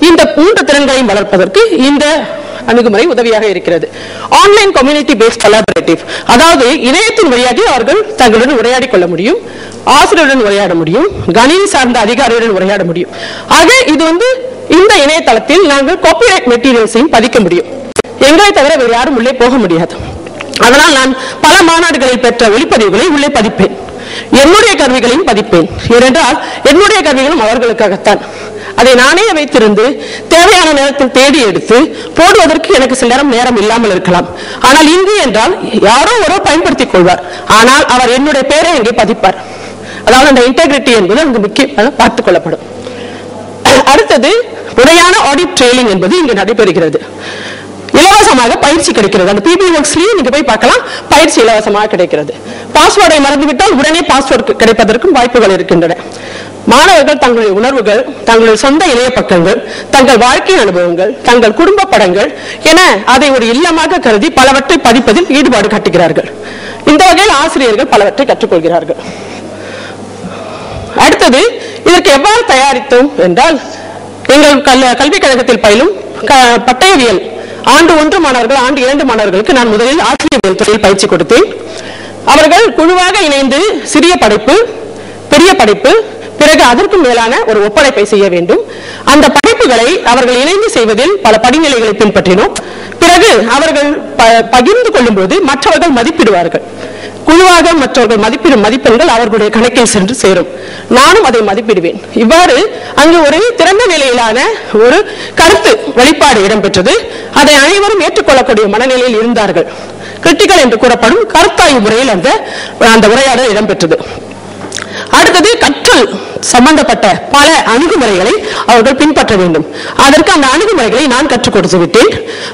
இந்த மூன்று திறன்களையும் வளர்ப்பதற்கு இந்த அணுகுமுறை உதவியாக இருக்கிறது. ஆன்லைன் கம்யூனிட்டி பேஸ்ட் கொலாபரேட்டிவ் அதாவது இணையத்தின் வழியாக அவர்கள் தங்களுடன் உரையாடிக் கொள்ள முடியும் ஆசிரியருடன் உரையாட முடியும் கணினி சார்ந்த அதிகாரியுடன் உரையாட முடியும். ஆக இது வந்து இந்த இணையதளத்தில் நாங்கள் காப்பிரைட் மெட்டீரியல்ஸையும் பதிக்க முடியும். எங்களை தவிர வேறு யாரும் உள்ளே போக முடியாது. அதனால் நான் பல மாநாடுகளில் பெற்ற ஒளிப்பதிவுகளை உள்ளே பதிப்பேன். என்னுடைய கருவிகளையும் பதிப்பேன். ஏனென்றால் என்னுடைய கருவிகளும் அவர்களுக்காகத்தான். அதை நானே வைத்திருந்து தேவையான நேரத்தில் தேடி எடுத்து போடுவதற்கு எனக்கு சில நேரம் நேரம் இல்லாமல் இருக்கலாம். ஆனால் இங்கு என்றால் யாரோ ஒரு பயன்படுத்திக் கொள்வார். ஆனால் அவர் என்னுடைய பெயரை இங்கே பதிப்பார். அதாவது அந்த இன்டெகிரிட்டி என்பது அங்கு முக்கியமாக பார்த்துக் கொள்ளப்படும். அடுத்தது முறையான ஆடிட் ட்ரெயினிங் என்பது இங்கு நடைபெறுகிறது. இலவசமாக பயிற்சி கிடைக்கிறது. அந்த பிபி ஒர்க்ஸ்லயும் நீங்க போய் பார்க்கலாம். பயிற்சி இலவசமாக கிடைக்கிறது. பாஸ்வேர்டை மறந்துவிட்டால் உடனே பாஸ்வேர்டு கிடைப்பதற்கும் வாய்ப்புகள் இருக்கின்றன. மாணவர்கள் தங்களுடைய உணர்வுகள் தங்களுடைய சொந்த இணைய பக்கங்கள் தங்கள் வாழ்க்கை அனுபவங்கள் தங்கள் குடும்ப படங்கள் என அதை ஒரு இல்லமாக கருதி பலவற்றை பதிப்பதில் ஈடுபாடு காட்டுகிறார்கள். இந்த வகையில் ஆசிரியர்கள் பலவற்றை கற்றுக்கொள்கிறார்கள். அடுத்தது இதற்கு எவ்வாறு தயாரித்தோம் என்றால் எங்கள் கல்- கல்விக் கழகத்தில் பயிலும் க- பட்டயவியல் ஆண்டு ஒன்று மாணவர்கள் ஆண்டு இரண்டு மாணவர்களுக்கு நான் முதலில் ஆசிரியர் துறையில் பயிற்சி கொடுத்தேன். அவர்கள் குழுவாக இணைந்து சிறிய படைப்பு பெரிய படைப்பு பிறகு அதற்கும் மேலான ஒரு ஒப்படைப்பை செய்ய வேண்டும். அந்த படைப்புகளை அவர்கள் இணைந்து செய்வதில் பல படிநிலைகளை பின்பற்றினோம். பிறகு அவர்கள் ப- பகிர்ந்து கொள்ளும்போது மற்றவர்கள் மதிப்பிடுவார்கள். குழுவாக மற்றவர்கள் மதிப்பிடும் மதிப்பெண்கள் அவர்களுடைய கணக்கில் சென்று சேரும். நானும் அதை மதிப்பிடுவேன். இவ்வாறு அங்கு ஒரு திறந்த நிலையிலான ஒரு கருத்து வெளிப்பாடு இடம்பெற்றது. அதை அனைவரும் ஏற்றுக்கொள்ளக்கூடிய மனநிலையில் இருந்தார்கள். கிரிட்டிக்கல் என்று கூறப்படும் கருத்தாய்வு முறையில் அந்த அந்த உரையாடல் இடம்பெற்றது. அடுத்தது கற்றல் சம்பந்தப்பட்ட பல அணுகுமுறைகளை அவர்கள் பின்பற்ற வேண்டும். அதற்கு அந்த அணுகுமுறைகளை நான் கற்றுக் கொடுத்து விட்டேன்.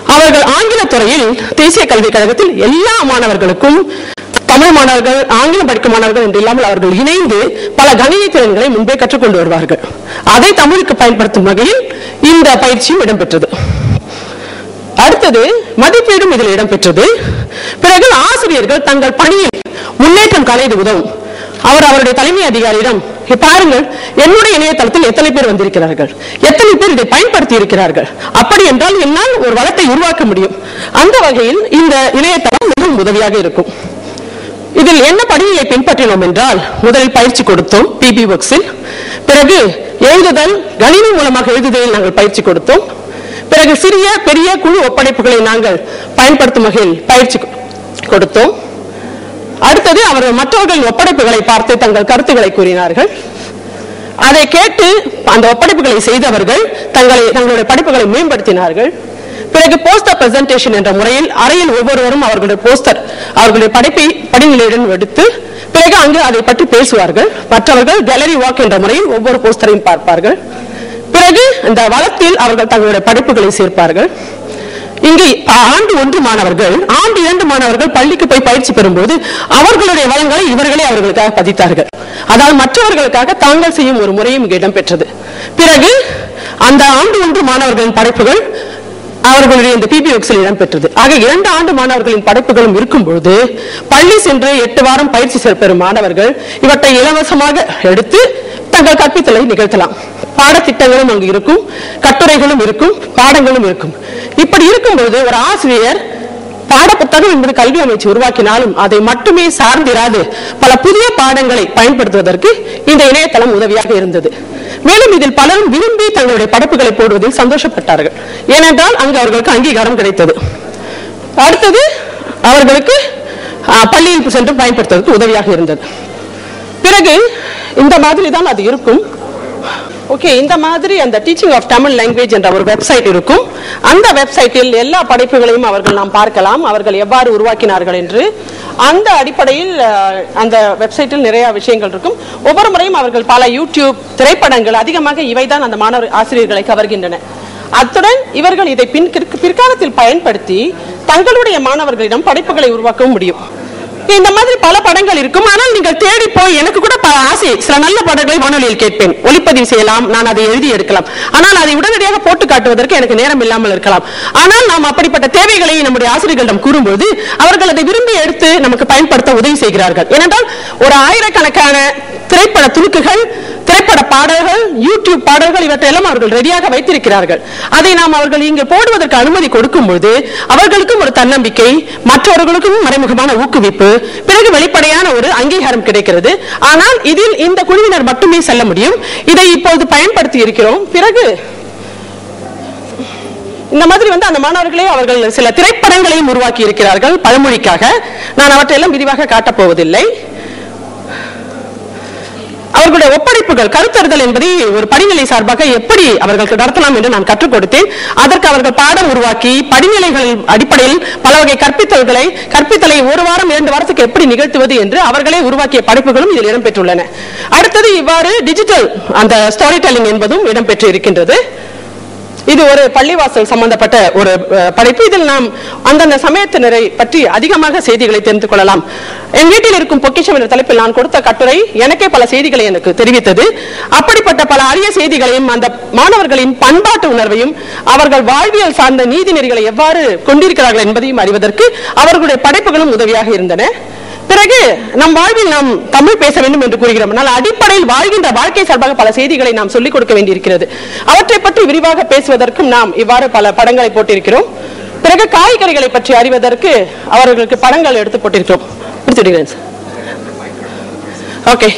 அவர்கள் ஆங்கில துறையில் தேசிய கல்விக் கழகத்தில் எல்லா மாணவர்களுக்கும் தமிழ் மாணவர்கள் ஆங்கிலம் படிக்கும் மாணவர்கள் என்று இல்லாமல் அவர்கள் இணைந்து பல கணினி திறன்களை முன்பே கற்றுக்கொண்டு வருவார்கள். அதை தமிழுக்கு பயன்படுத்தும் வகையில் இந்த பயிற்சியும் இடம்பெற்றது. அடுத்தது மதிப்பீடும் இதில் இடம்பெற்றது. பிறகு ஆசிரியர்கள் தங்கள் பணியில் முன்னேற்றம் காண உதவும். அவர் அவருடைய தலைமை அதிகாரியிடம் பாருங்கள் என்னுடைய இணையதளத்தில் எத்தனை பேர் வந்திருக்கிறார்கள்? எத்தனை பேர் இதை பயன்படுத்தி இருக்கிறார்கள்? அப்படி என்றால் என்னால் ஒரு வளத்தை உருவாக்க முடியும். அந்த வகையில் இந்த இணையதளம் மிகவும் உதவியாக இருக்கும். இதில் என்ன படிநிலை பின்பற்றினோம் என்றால் முதலில் பயிற்சி கொடுத்தோம் பிபி ஒர்க்ஸில் பிறகு எழுதுதல் கணினி மூலமாக எழுதுதலில் நாங்கள் பயிற்சி கொடுத்தோம். பிறகு சிறிய பெரிய குழு ஒப்படைப்புகளை நாங்கள் பயன்படுத்தும் வகையில் பயிற்சி கொடுத்தோம். அடுத்தது அவர்கள் மற்றவர்களின் ஒப்படைப்புகளை பார்த்து தங்கள் கருத்துக்களை கூறினார்கள். அதை கேட்டு அந்த ஒப்படைப்புகளை செய்தவர்கள் தங்களை தங்களுடைய படிப்புகளை மேம்படுத்தினார்கள். பிறகு போஸ்டர் பிரசன்டேஷன் என்ற முறையில் அறையில் ஒவ்வொருவரும் அவர்களுடைய போஸ்டர் அவர்களுடைய படைப்பை படிநிலையுடன் எடுத்து பிறகு அங்கு அதை பற்றி பேசுவார்கள். மற்றவர்கள் கேலரி வாக் என்ற முறையில் ஒவ்வொரு போஸ்டரையும் பார்ப்பார்கள். பிறகு இந்த வளத்தில் அவர்கள் தங்களுடைய படைப்புகளை சேர்ப்பார்கள். இங்கு ஆண்டு ஒன்று மாணவர்கள் ஆண்டு இரண்டு மாணவர்கள் பள்ளிக்கு போய் பயிற்சி பெறும்போது அவர்களுடைய வளங்களை இவர்களே அவர்களுக்காக பதித்தார்கள். அதாவது மற்றவர்களுக்காக தாங்கள் செய்யும் ஒரு முறையும் இங்கு இடம்பெற்றது. பிறகு அந்த ஆண்டு ஒன்று மாணவர்களின் படைப்புகள் அவர்களுடைய இந்த பிபி ஒக்ஸில் இடம்பெற்றது. ஆக இரண்டு ஆண்டு மாணவர்களின் படைப்புகளும் இருக்கும் பொழுது பள்ளி சென்று எட்டு வாரம் பயிற்சி பெறும் மாணவர்கள் இவற்றை இலவசமாக எடுத்து தங்கள் கற்பித்தலை நிகழ்த்தலாம். பாடத்திட்டங்களும் அங்கு இருக்கும் கட்டுரைகளும் இருக்கும் பாடங்களும் இருக்கும். இப்படி இருக்கும்போது ஒரு ஆசிரியர் பாடப்புத்தகம் என்பது கல்வி அமைச்சு உருவாக்கினாலும் அதை மட்டுமே சார்ந்திராது பல புதிய பாடங்களை பயன்படுத்துவதற்கு இந்த இணையதளம் உதவியாக இருந்தது. மேலும் இதில் பலரும் விரும்பி தங்களுடைய படைப்புகளை போடுவதில் சந்தோஷப்பட்டார்கள். ஏனென்றால் அங்கு அவர்களுக்கு அங்கீகாரம் கிடைத்தது. அடுத்தது அவர்களுக்கு பள்ளியில் சென்று பயன்படுத்துவதற்கு உதவியாக இருந்தது. பிறகு இந்த மாதிரி தான் அது இருக்கும். ஓகே இந்த மாதிரி அந்த டீச்சிங் ஆஃப் தமிழ் லாங்குவேஜ் என்ற ஒரு வெப்சைட் இருக்கும். அந்த வெப்சைட்டில் எல்லா படைப்புகளையும் அவர்கள் நாம் பார்க்கலாம். அவர்கள் எவ்வாறு உருவாக்கினார்கள் என்று. அந்த அடிப்படையில் அந்த வெப்சைட்டில் நிறைய விஷயங்கள் இருக்கும். ஒவ்வொரு முறையும் அவர்கள் பல யூடியூப் திரைப்படங்கள் அதிகமாக இவைதான் அந்த மாணவர் ஆசிரியர்களை கவர்கின்றன. அத்துடன் இவர்கள் இதை பின் பிற்காலத்தில் பயன்படுத்தி தங்களுடைய மாணவர்களிடம் படைப்புகளை உருவாக்கவும் முடியும். இந்த மாதிரி பல படங்கள் இருக்கும். ஆனால் நீங்கள் தேடி போய் எனக்கு கூட பல ஆசை. சில நல்ல படங்களை வானொலியில் கேட்பேன். ஒளிப்பதிவு செய்யலாம். நான் அதை எழுதி எடுக்கலாம். ஆனால் அதை உடனடியாக போட்டு காட்டுவதற்கு எனக்கு நேரம் இல்லாமல் இருக்கலாம். ஆனால் நாம் அப்படிப்பட்ட தேவைகளை நம்முடைய ஆசிரியர்களிடம் கூறும்போது அவர்கள் அதை விரும்பி எடுத்து நமக்கு பயன்படுத்த உதவி செய்கிறார்கள். ஏனென்றால் ஒரு ஆயிரக்கணக்கான திரைப்பட துணுக்குகள் திரைப்பட பாடல்கள் யூடியூப் பாடல்கள் இவற்றையெல்லாம் அவர்கள் ரெடியாக வைத்திருக்கிறார்கள். அதை நாம் அவர்கள் இங்கு போடுவதற்கு அனுமதி கொடுக்கும் பொழுது அவர்களுக்கும் ஒரு தன்னம்பிக்கை மற்றவர்களுக்கும் மறைமுகமான ஊக்குவிப்பு பிறகு வெளிப்படையான ஒரு அங்கீகாரம் கிடைக்கிறது. ஆனால் இதில் இந்த குழுவினர் மட்டுமே செல்ல முடியும். இதை இப்போது பயன்படுத்தி இருக்கிறோம். பிறகு இந்த மாதிரி வந்து அந்த மாணவர்களே அவர்கள் சில திரைப்படங்களையும் உருவாக்கி இருக்கிறார்கள் பழமொழிக்காக. நான் அவற்றையெல்லாம் விரிவாக காட்டப் போவதில்லை அவர்களுடைய ஒப்படைப்புகள் கருத்தறுதல் என்பதை ஒரு படிநிலை சார்பாக எப்படி அவர்களுக்கு நடத்தலாம் என்று நான் கற்றுக் கொடுத்தேன். அதற்கு அவர்கள் பாடம் உருவாக்கி படிநிலைகள் அடிப்படையில் பல வகை கற்பித்தல்களை கற்பித்தலை ஒரு வாரம் இரண்டு வாரத்துக்கு எப்படி நிகழ்த்துவது என்று அவர்களே உருவாக்கிய படைப்புகளும் இதில் இடம்பெற்றுள்ளன. அடுத்தது இவ்வாறு டிஜிட்டல் அந்த ஸ்டோரி டெல்லிங் என்பதும் இடம்பெற்று இருக்கின்றது இது ஒரு பள்ளிவாசல் சம்பந்தப்பட்ட ஒரு படைப்பு. இதில் நாம் அந்தந்த சமயத்தினரை பற்றி அதிகமாக செய்திகளை தெரிந்து கொள்ளலாம். என் வீட்டில் இருக்கும் பொக்கிஷம் என்ற தலைப்பில் நான் கொடுத்த கட்டுரை எனக்கே பல செய்திகளை எனக்கு தெரிவித்தது. அப்படிப்பட்ட பல அரிய செய்திகளையும் அந்த மாணவர்களின் பண்பாட்டு உணர்வையும் அவர்கள் வாழ்வியல் சார்ந்த நீதிநெறிகளை எவ்வாறு கொண்டிருக்கிறார்கள் என்பதையும் அறிவதற்கு அவர்களுடைய படைப்புகளும் உதவியாக இருந்தன. பிறகு நம் வாழ்வில் நாம் தமிழ் பேச வேண்டும் என்று கூறுகிறோம். ஆனால் அடிப்படையில் வாழ்கின்ற வாழ்க்கை சார்பாக பல செய்திகளை நாம் சொல்லிக் கொடுக்க வேண்டியிருக்கிறது. அவற்றை பற்றி விரிவாக பேசுவதற்கும் நாம் இவ்வாறு பல படங்களை போட்டிருக்கிறோம். பிறகு காய்கறிகளை பற்றி அறிவதற்கு அவர்களுக்கு படங்கள் எடுத்து போட்டிருக்கிறோம். ஓகே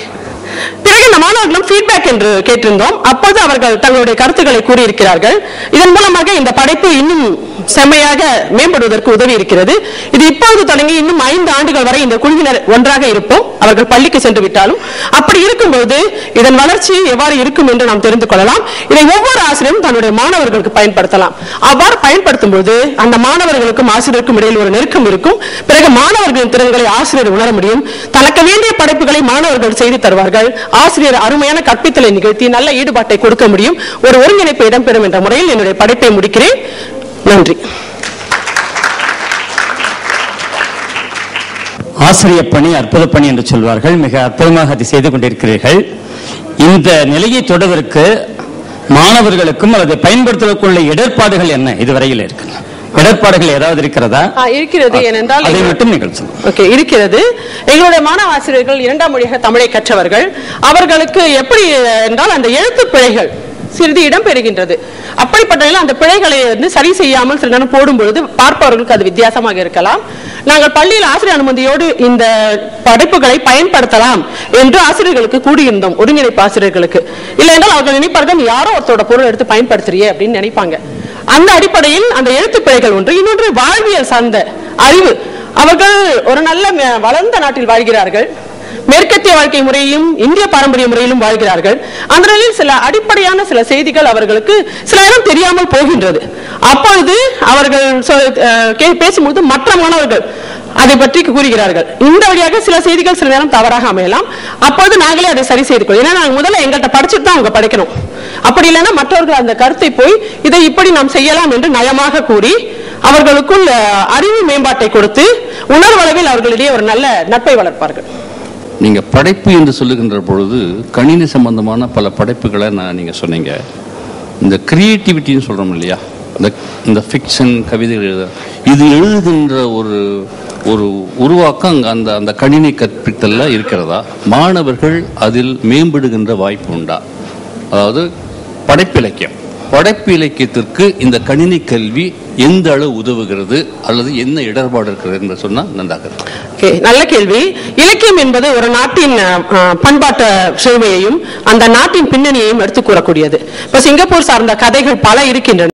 பிறகு இந்த மாணவர்களும் ஃபீட்பேக் என்று கேட்டிருந்தோம். அப்போது அவர்கள் தங்களுடைய கருத்துக்களை கூறியிருக்கிறார்கள். இதன் மூலமாக இந்த படைப்பு இன்னும் செம்மையாக மேம்படுவதற்கு உதவி இருக்கிறது. இது இப்போது தொடங்கி இன்னும் ஐந்து ஆண்டுகள் வரை இந்த குழுவினர் ஒன்றாக இருப்போம். அவர்கள் பள்ளிக்கு சென்று விட்டாலும் அப்படி இருக்கும்போது இதன் வளர்ச்சி எவ்வாறு இருக்கும் என்று நாம் தெரிந்து கொள்ளலாம். இதை ஒவ்வொரு ஆசிரியரும் தன்னுடைய மாணவர்களுக்கு பயன்படுத்தலாம். அவ்வாறு பயன்படுத்தும் போது அந்த மாணவர்களுக்கும் ஆசிரியருக்கும் இடையில் ஒரு நெருக்கம் இருக்கும். பிறகு மாணவர்களின் திறன்களை ஆசிரியர் உணர முடியும். தனக்கு வேண்டிய படைப்புகளை மாணவர்கள் செய்து தருவார்கள். ஆசிரியர் அருமையான கற்பித்தலை நிகழ்த்தி நல்ல ஈடுபாட்டை கொடுக்க முடியும். ஒரு ஒருங்கிணைப்பு இடம்பெறும் என்ற முறையில் என்னுடைய படைப்பை முடிக்கிறேன். நன்றி. ஆசிரியர் பணி அற்புத பணி என்று சொல்வார்கள். மிக அற்புதமாக அதை செய்து கொண்டிருக்கிறீர்கள். இந்த நிலையை தொடர்வதற்கு மாணவர்களுக்கும் அதை பயன்படுத்துவதற்குள்ள இடர்பாடுகள் என்ன? இதுவரையில் இருக்கு. இடர்பாடுகள் ஏதாவது இருக்கிறதா? இருக்கிறது. ஏனென்றால் அதை மட்டும் நீங்கள் ஓகே இருக்கிறது. எங்களுடைய மாணவ ஆசிரியர்கள் இரண்டாம் மொழியாக தமிழை கற்றவர்கள். அவர்களுக்கு எப்படி என்றால் அந்த எழுத்து பிழைகள் சிறிது இடம் பெறுகின்றது அப்படிப்பட்ட அந்த பிழைகளை வந்து சரி செய்யாமல் சில நேரம் போடும் பொழுது பார்ப்பவர்களுக்கு அது வித்தியாசமாக இருக்கலாம். நாங்கள் பள்ளியில் ஆசிரியர் அனுமதியோடு இந்த படைப்புகளை பயன்படுத்தலாம் என்று ஆசிரியர்களுக்கு கூடியிருந்தோம் ஒருங்கிணைப்பு ஆசிரியர்களுக்கு. இல்லை என்றால் அவர்கள் நினைப்பார்கள் யாரோ ஒருத்தோட பொருள் எடுத்து பயன்படுத்துறியே அப்படின்னு நினைப்பாங்க. அந்த அடிப்படையில் அந்த எழுத்து பிழைகள் ஒன்று இன்னொன்று வாழ்வியல் சார்ந்த அறிவு. அவர்கள் ஒரு நல்ல வளர்ந்த நாட்டில் வாழ்கிறார்கள். மேற்கத்திய வாழ்க்கை முறையும் இந்திய பாரம்பரிய முறையிலும் வாழ்கிறார்கள். அந்த நிலையில் சில அடிப்படையான சில செய்திகள் அவர்களுக்கு சில நேரம் தெரியாமல் போகின்றது. அப்பொழுது அவர்கள் பேசும்போது மற்ற மாணவர்கள் அதை பற்றி கூறுகிறார்கள். இந்த வழியாக சில செய்திகள் சில நேரம் தவறாக அமையலாம். அப்போது நாங்களே அதை சரி செய்து கொள்ளும் ஏன்னா நாங்கள் முதல்ல எங்கள்கிட்ட படிச்சுட்டு தான் அவங்க படிக்கணும். அப்படி இல்லைன்னா மற்றவர்கள் அந்த கருத்தை போய் இதை இப்படி நாம் செய்யலாம் என்று நயமாக கூறி அவர்களுக்குள் அறிவு மேம்பாட்டை கொடுத்து உணர்வளவில் அவர்களிடையே ஒரு நல்ல நட்பை வளர்ப்பார்கள். நீங்க படைப்பு என்று சொல்லுகின்ற பொழுது கணினி சம்பந்தமான பல படைப்புகளை நான் நீங்க சொன்னீங்க. இந்த கிரியேட்டிவிட்டின்னு சொல்றோம் இல்லையா? இந்த இந்த ஃபிக்ஷன் கவிதைகள் எழுத இது எழுதுகின்ற ஒரு ஒரு உருவாக்கம் அங்கே அந்த அந்த கணினி கற்பித்தல்ல இருக்கிறதா? மாணவர்கள் அதில் மேம்படுகின்ற வாய்ப்பு உண்டா? அதாவது படைப்பிலக்கியம். படைப்பு இலக்கியத்திற்கு இந்த கணினி கல்வி எந்த அளவு உதவுகிறது அல்லது என்ன இடர்பாடு இருக்கிறது என்று சொன்னால் நன்றாக ஓகே நல்ல கேள்வி. இலக்கியம் என்பது ஒரு நாட்டின் பண்பாட்டு சேவையையும் அந்த நாட்டின் பின்னணியையும் எடுத்து கூறக்கூடியது. இப்போ சிங்கப்பூர் சார்ந்த கதைகள் பல இருக்கின்றன.